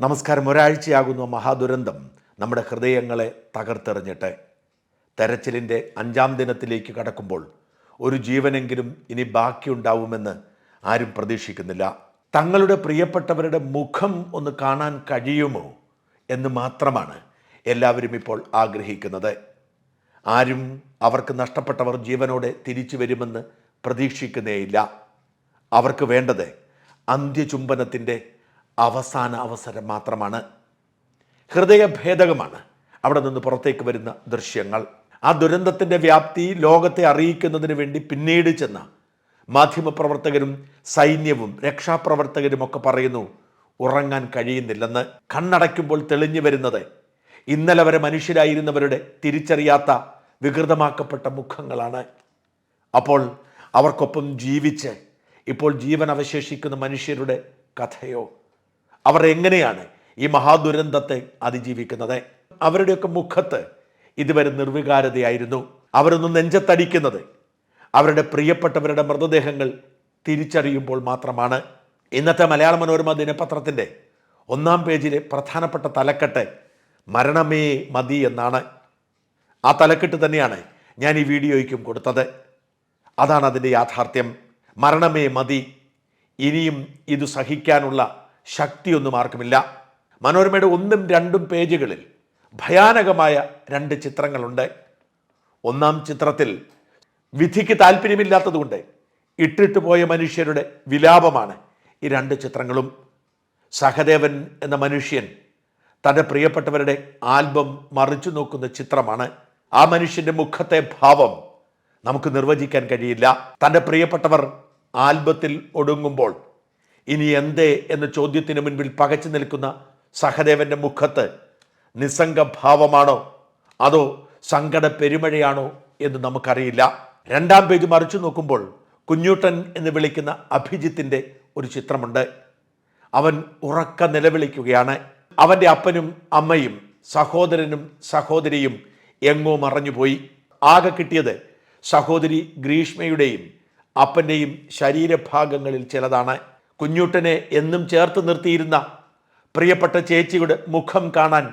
നമസ്കാരം. ഒരാഴ്ചയാകുന്നു മഹാദുരന്തം. നമ്മുടെ ഹൃദയങ്ങളെ തകർത്തെറിഞ്ഞിട്ട്. തെരച്ചിലിന്റെ അഞ്ചാം ദിനത്തിലേക്ക് കടക്കുമ്പോൾ ഒരു ജീവനെങ്കിലും ഇനി ബാക്കിയുണ്ടാവുമെന്ന് ആരും പ്രതീക്ഷിക്കുന്നില്ല. തങ്ങളുടെ പ്രിയപ്പെട്ടവരുടെ മുഖം ഒന്ന് കാണാൻ കഴിയുമോ എന്ന് മാത്രമാണ് എല്ലാവരും ഇപ്പോൾ ആഗ്രഹിക്കുന്നത്. ആരും അവർക്ക് നഷ്ടപ്പെട്ടവർ ജീവനോടെ തിരിച്ചു വരുമെന്ന് പ്രതീക്ഷിക്കുന്നേയില്ല. അവർക്ക് വേണ്ടത് അന്ത്യചുംബനത്തിന്റെ അവസാന അവസരം മാത്രമാണ്. ഹൃദയഭേദകമാണ്. അവിടെ നിന്ന് പുറത്തേക്ക് വരുന്ന ദൃശ്യങ്ങൾ. ആ ദുരന്തത്തിന്റെ വ്യാപ്തി ലോകത്തെ അറിയിക്കുന്നതിന് വേണ്ടി പിന്നീട് ചെന്ന മാധ്യമപ്രവർത്തകരും സൈന്യവും രക്ഷാപ്രവർത്തകരും ഒക്കെ പറയുന്നു ഉറങ്ങാൻ കഴിയുന്നില്ലെന്ന്. കണ്ണടയ്ക്കുമ്പോൾ തെളിഞ്ഞു വരുന്നത് ഇന്നലെ വരെ മനുഷ്യരായിരുന്നവരുടെ തിരിച്ചറിയാത്ത വികൃതമാക്കപ്പെട്ട മുഖങ്ങളാണ്. അപ്പോൾ അവർക്കൊപ്പം ജീവിച്ച് ഇപ്പോൾ ജീവൻ അവശേഷിക്കുന്ന മനുഷ്യരുടെ കഥയോ അവർ എങ്ങനെയാണ് ഈ മഹാദുരന്തത്തെ അതിജീവിക്കുന്നത്? അവരുടെയൊക്കെ മുഖത്ത് ഇതുവരെ നിർവികാരതയായിരുന്നു. അവരൊന്നും നെഞ്ചത്തടിക്കുന്നത്. അവരുടെ പ്രിയപ്പെട്ടവരുടെ മൃതദേഹങ്ങൾ തിരിച്ചറിയുമ്പോൾ മാത്രമാണ്. ഇന്നത്തെ മലയാള മനോരമ ദിനപത്രത്തിന്റെ ഒന്നാം പേജിലെ പ്രധാനപ്പെട്ട തലക്കെട്ട് മരണമേ മതി എന്നാണ്. ആ തലക്കെട്ട് തന്നെയാണ് ഞാൻ ഈ വീഡിയോയ്ക്കും കൊടുത്തത്. അതാണ് അതിന്റെ യാഥാർത്ഥ്യം. മരണമേ മതി. ഇനിയും ഇത് സഹിക്കാനുള്ള ശക്തിയൊന്നും ആർക്കുമില്ല. മനോരമയുടെ ഒന്നും രണ്ടും പേജുകളിൽ ഭയാനകമായ രണ്ട് ചിത്രങ്ങളുണ്ട്. ഒന്നാം ചിത്രത്തിൽ വിധിക്ക് താല്പര്യമില്ലാത്തതുകൊണ്ട് ഇട്ടിട്ട് പോയ മനുഷ്യരുടെ വിലാപമാണ് ഈ രണ്ട് ചിത്രങ്ങളും. സഹദേവൻ എന്ന മനുഷ്യൻ തന്റെ പ്രിയപ്പെട്ടവരുടെ ആൽബം മറിച്ചു നോക്കുന്ന ചിത്രമാണ്. ആ മനുഷ്യന്റെ മുഖത്തെ ഭാവം നമുക്ക് നിർവചിക്കാൻ കഴിയില്ല. തന്റെ പ്രിയപ്പെട്ടവർ ആൽബത്തിൽ ഒടുങ്ങുമ്പോൾ ഇനി എന്തേ എന്ന ചോദ്യത്തിന് മുൻപിൽ പകച്ചു നിൽക്കുന്ന സഹദേവന്റെ മുഖത്ത് നിസ്സംഗഭാവമാണോ? അതോ സങ്കട പെരുമഴയാണോ എന്ന് നമുക്കറിയില്ല. രണ്ടാം പേജ് മറിച്ചു നോക്കുമ്പോൾ കുഞ്ഞൂട്ടൻ എന്ന് വിളിക്കുന്ന അഭിജിത്തിന്റെ ഒരു ചിത്രമുണ്ട്. അവൻ ഉറക്ക നിലവിളിക്കുകയാണ്. അവന്റെ അപ്പനും അമ്മയും സഹോദരനും സഹോദരിയും എങ്ങോ മറഞ്ഞുപോയി. ആകെ കിട്ടിയത് സഹോദരി ഗ്രീഷ്മയുടെയും അപ്പന്റെയും ശരീരഭാഗങ്ങളിൽ ചിലതാണ്. കുഞ്ഞൂട്ടനെ എന്നും ചേർത്ത് നിർത്തിയിരുന്ന പ്രിയപ്പെട്ട ചേച്ചിയുടെ മുഖം കാണാൻ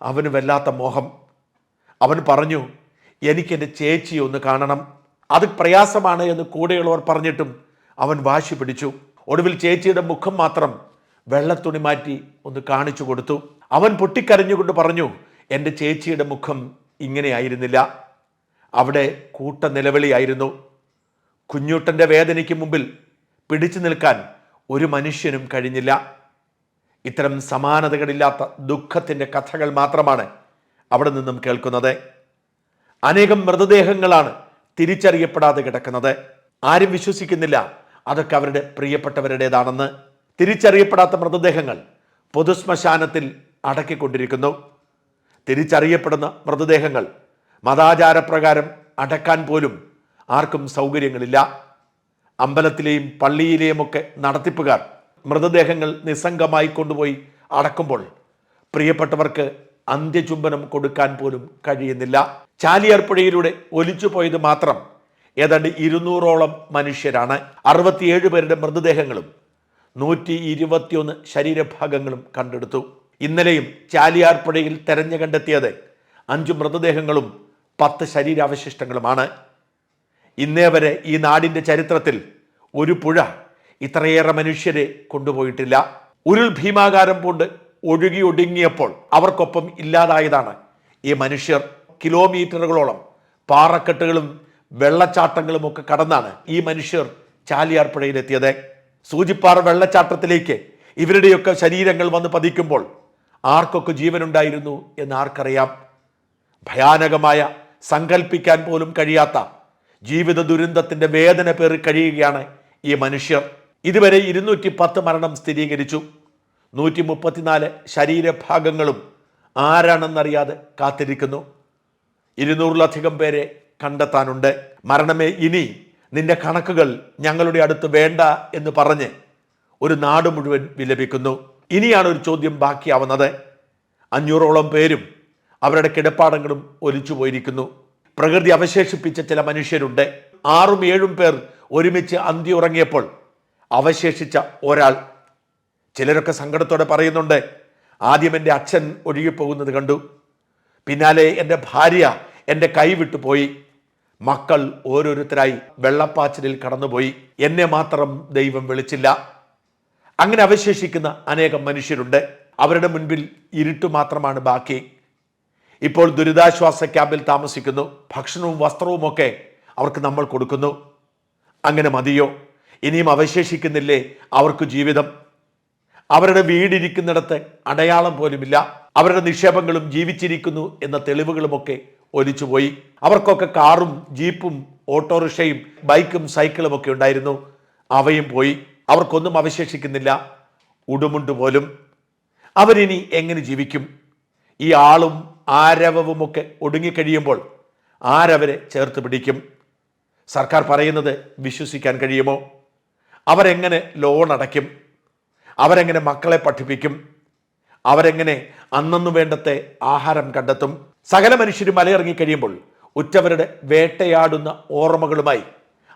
അവന് വല്ലാത്ത മോഹം. അവൻ പറഞ്ഞു എനിക്കെന്റെ ചേച്ചി ഒന്ന് കാണണം. അത് പ്രയാസമാണ് എന്ന് കൂടെയുള്ളവർ പറഞ്ഞിട്ടും അവൻ വാശി പിടിച്ചു. ഒടുവിൽ ചേച്ചിയുടെ മുഖം മാത്രം വെള്ളത്തുണി മാറ്റി ഒന്ന് കാണിച്ചു കൊടുത്തു. അവൻ പൊട്ടിക്കരഞ്ഞുകൊണ്ട് പറഞ്ഞു എന്റെ ചേച്ചിയുടെ മുഖം ഇങ്ങനെയായിരുന്നില്ല അവിടെ കൂട്ട നിലവിളിയായിരുന്നു കുഞ്ഞൂട്ടന്റെ വേദനയ്ക്ക് മുമ്പിൽ പിടിച്ചു നിൽക്കാൻ ഒരു മനുഷ്യനും കഴിഞ്ഞില്ല. ഇത്തരം സമാനതകളില്ലാത്ത ദുഃഖത്തിന്റെ കഥകൾ മാത്രമാണ് അവിടെ നിന്നും കേൾക്കുന്നത്. അനേകം മൃതദേഹങ്ങളാണ് തിരിച്ചറിയപ്പെടാതെ കിടക്കുന്നത്. ആരും വിശ്വസിക്കുന്നില്ല അതൊക്കെ അവരുടെ പ്രിയപ്പെട്ടവരുടേതാണെന്ന്. തിരിച്ചറിയപ്പെടാത്ത മൃതദേഹങ്ങൾ പൊതുശ്മശാനത്തിൽ അടക്കിക്കൊണ്ടിരിക്കുന്നു. തിരിച്ചറിയപ്പെടുന്ന മൃതദേഹങ്ങൾ മതാചാരപ്രകാരം അടക്കാൻ പോലും ആർക്കും സൗകര്യങ്ങളില്ല. അമ്പലത്തിലെയും പള്ളിയിലെയും ഒക്കെ നടത്തിപ്പുകാർ മൃതദേഹങ്ങൾ നിസ്സംഗമായി കൊണ്ടുപോയി അടക്കുമ്പോൾ പ്രിയപ്പെട്ടവർക്ക് അന്ത്യചുംബനം കൊടുക്കാൻ പോലും കഴിയുന്നില്ല. ചാലിയാർ പുഴയിലൂടെ ഒലിച്ചു പോയത് മാത്രം ഏതാണ്ട് ഇരുന്നൂറോളം മനുഷ്യരാണ്. അറുപത്തിയേഴ് പേരുടെ മൃതദേഹങ്ങളും നൂറ്റി ഇരുപത്തിയൊന്ന് ശരീരഭാഗങ്ങളും കണ്ടെടുത്തു. ഇന്നലെയും ചാലിയാർ പുഴയിൽ തെരഞ്ഞു കണ്ടെത്തിയത് അഞ്ച് മൃതദേഹങ്ങളും പത്ത് ശരീരാവശിഷ്ടങ്ങളുമാണ്. ഇന്നേ വരെ ഈ നാടിന്റെ ചരിത്രത്തിൽ ഒരു പുഴ ഇത്രയേറെ മനുഷ്യരെ കൊണ്ടുപോയിട്ടില്ല. ഉരുൾ ഭീമാകാരം കൊണ്ട് ഒഴുകി ഒടുങ്ങിയപ്പോൾ അവർക്കൊപ്പം ഇല്ലാതായതാണ് ഈ മനുഷ്യർ കിലോമീറ്ററുകളോളം പാറക്കെട്ടുകളും വെള്ളച്ചാട്ടങ്ങളും ഒക്കെ കടന്നാണ് ഈ മനുഷ്യർ ചാലിയാർ പുഴയിലെത്തിയത് സൂചിപ്പാറ വെള്ളച്ചാട്ടത്തിലേക്ക് ഇവരുടെയൊക്കെ ശരീരങ്ങൾ വന്ന് പതിക്കുമ്പോൾ ആർക്കൊക്കെ ജീവനുണ്ടായിരുന്നു എന്ന് ആർക്കറിയാം? ഭയാനകമായ സങ്കല്പിക്കാൻ പോലും കഴിയാത്ത ജീവിത ദുരന്തത്തിന്റെ വേദന പേറി കഴിയുകയാണ് ഈ മനുഷ്യർ. ഇതുവരെ ഇരുന്നൂറ്റി പത്ത് മരണം സ്ഥിരീകരിച്ചു. നൂറ്റി മുപ്പത്തിനാല് ശരീരഭാഗങ്ങളും ആരാണെന്നറിയാതെ കാത്തിരിക്കുന്നു. ഇരുന്നൂറിലധികം പേരെ കണ്ടെത്താനുണ്ട്. മരണമേ ഇനി നിന്റെ കണക്കുകൾ ഞങ്ങളുടെ അടുത്ത് വേണ്ട എന്ന് പറഞ്ഞ് ഒരു നാട് മുഴുവൻ വിലപിക്കുന്നു. ഇനിയാണ് ഒരു ചോദ്യം ബാക്കിയാവുന്നത്. അഞ്ഞൂറോളം പേരും അവരുടെ കിടപ്പാടങ്ങളും ഒലിച്ചു പോയിരിക്കുന്നു പ്രകൃതി അവശേഷിപ്പിച്ച ചില മനുഷ്യരുണ്ട്. ആറും ഏഴും പേർ ഒരുമിച്ച് അന്തി ഉറങ്ങിയപ്പോൾ അവശേഷിച്ച ഒരാൾ. ചിലരൊക്കെ സങ്കടത്തോടെ പറയുന്നുണ്ട് ആദ്യം എന്റെ അച്ഛൻ ഒഴുകിപ്പോകുന്നത് കണ്ടു. പിന്നാലെ എന്റെ ഭാര്യ എന്റെ കൈവിട്ടു പോയി. മക്കൾ ഓരോരുത്തരായി വെള്ളപ്പാച്ചിലിൽ കടന്നുപോയി. എന്നെ മാത്രം ദൈവം വിളിച്ചില്ല. അങ്ങനെ അവശേഷിക്കുന്ന അനേകം മനുഷ്യരുണ്ട്. അവരുടെ മുൻപിൽ ഇരുട്ട് മാത്രമാണ് ബാക്കി. ഇപ്പോൾ ദുരിതാശ്വാസ ക്യാമ്പിൽ താമസിക്കുന്നു. ഭക്ഷണവും വസ്ത്രവും ഒക്കെ അവർക്ക് നമ്മൾ കൊടുക്കുന്നു. അങ്ങനെ മതിയോ? ഇനിയും അവശേഷിക്കുന്നില്ലേ അവർക്ക് ജീവിതം? അവരുടെ വീടിരിക്കുന്നിടത്ത് അടയാളം പോലുമില്ല. അവരുടെ നിക്ഷേപങ്ങളും ജീവിച്ചിരിക്കുന്നു എന്ന തെളിവുകളുമൊക്കെ ഒലിച്ചുപോയി. അവർക്കൊക്കെ കാറും ജീപ്പും ഓട്ടോറിക്ഷയും ബൈക്കും സൈക്കിളും ഒക്കെ ഉണ്ടായിരുന്നു. അവയും പോയി. അവർക്കൊന്നും അവശേഷിക്കുന്നില്ല. ഉടുമുണ്ട് പോലും. അവരിനി എങ്ങനെ ജീവിക്കും? ഈ ആളും ആരവവുമൊക്കെ ഒടുങ്ങിക്കഴിയുമ്പോൾ ആരവരെ ചേർത്ത് പിടിക്കും. സർക്കാർ പറയുന്നത് വിശ്വസിക്കാൻ കഴിയുമോ? അവരെങ്ങനെ ലോൺ അടയ്ക്കും? അവരെങ്ങനെ മക്കളെ പഠിപ്പിക്കും? അവരെങ്ങനെ അന്നു വേണ്ടത്തെ ആഹാരം കണ്ടെത്തും? സകല മനുഷ്യരും മലയിറങ്ങി കഴിയുമ്പോൾ ഉറ്റവരുടെ വേട്ടയാടുന്ന ഓർമ്മകളുമായി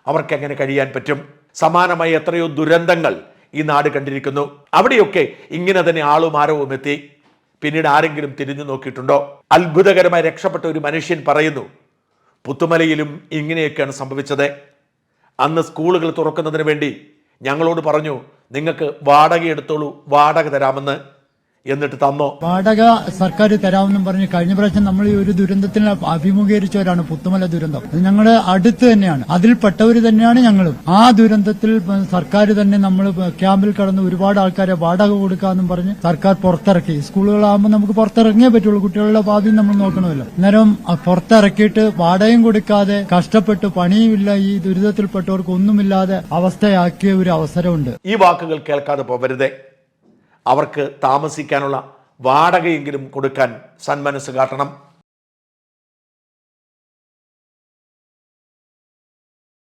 അവർക്കെങ്ങനെ കഴിയാൻ പറ്റും? സമാനമായി എത്രയോ ദുരന്തങ്ങൾ ഈ നാട് കണ്ടിരിക്കുന്നു. അവിടെയൊക്കെ ഇങ്ങനെ തന്നെ ആളും ആരവും എത്തി. പിന്നീട് ആരെങ്കിലും തിരിഞ്ഞു നോക്കിയിട്ടുണ്ടോ? അത്ഭുതകരമായി രക്ഷപ്പെട്ട ഒരു മനുഷ്യൻ പറയുന്നു പുത്തുമലയിലും ഇങ്ങനെയൊക്കെയാണ് സംഭവിച്ചത്. അന്ന് സ്കൂളുകൾ തുറക്കുന്നതിന് വേണ്ടി ഞങ്ങളോട് പറഞ്ഞു നിങ്ങൾക്ക് വാടക എടുത്തോളൂ വാടക തരാമെന്ന്. എന്നിട്ട് തന്നോ? വാടക സർക്കാർ തരാമെന്നും പറഞ്ഞ് കഴിഞ്ഞ പ്രാവശ്യം നമ്മൾ ഈ ഒരു ദുരന്തത്തിന് അഭിമുഖീകരിച്ചവരാണ് പുത്തുമല ദുരന്തം. അത് ഞങ്ങളുടെ അടുത്ത് തന്നെയാണ്. അതിൽപ്പെട്ടവർ തന്നെയാണ് ഞങ്ങളും. ആ ദുരന്തത്തിൽ സർക്കാർ തന്നെ നമ്മൾ ക്യാമ്പിൽ കടന്ന് ഒരുപാട് ആൾക്കാരെ വാടക കൊടുക്കാമെന്നും പറഞ്ഞ് സർക്കാർ പുറത്തിറക്കി. സ്കൂളുകളാകുമ്പോൾ നമുക്ക് പുറത്തിറങ്ങിയേ പറ്റുള്ളൂ. കുട്ടികളുടെ ഭാവി നമ്മൾ നോക്കണമല്ലോ. അന്നേരം പുറത്തിറക്കിയിട്ട് വാടകയും കൊടുക്കാതെ കഷ്ടപ്പെട്ട് പണിയുമില്ല ഈ ദുരിതത്തിൽപ്പെട്ടവർക്ക് ഒന്നുമില്ലാതെ അവസ്ഥയാക്കിയ ഒരു അവസരമുണ്ട്. ഈ വാക്കുകൾ കേൾക്കാതെ പോവരുതേ. അവർക്ക് താമസിക്കാനുള്ള വാടകയെങ്കിലും കൊടുക്കാൻ സന്മനസ് കാട്ടണം.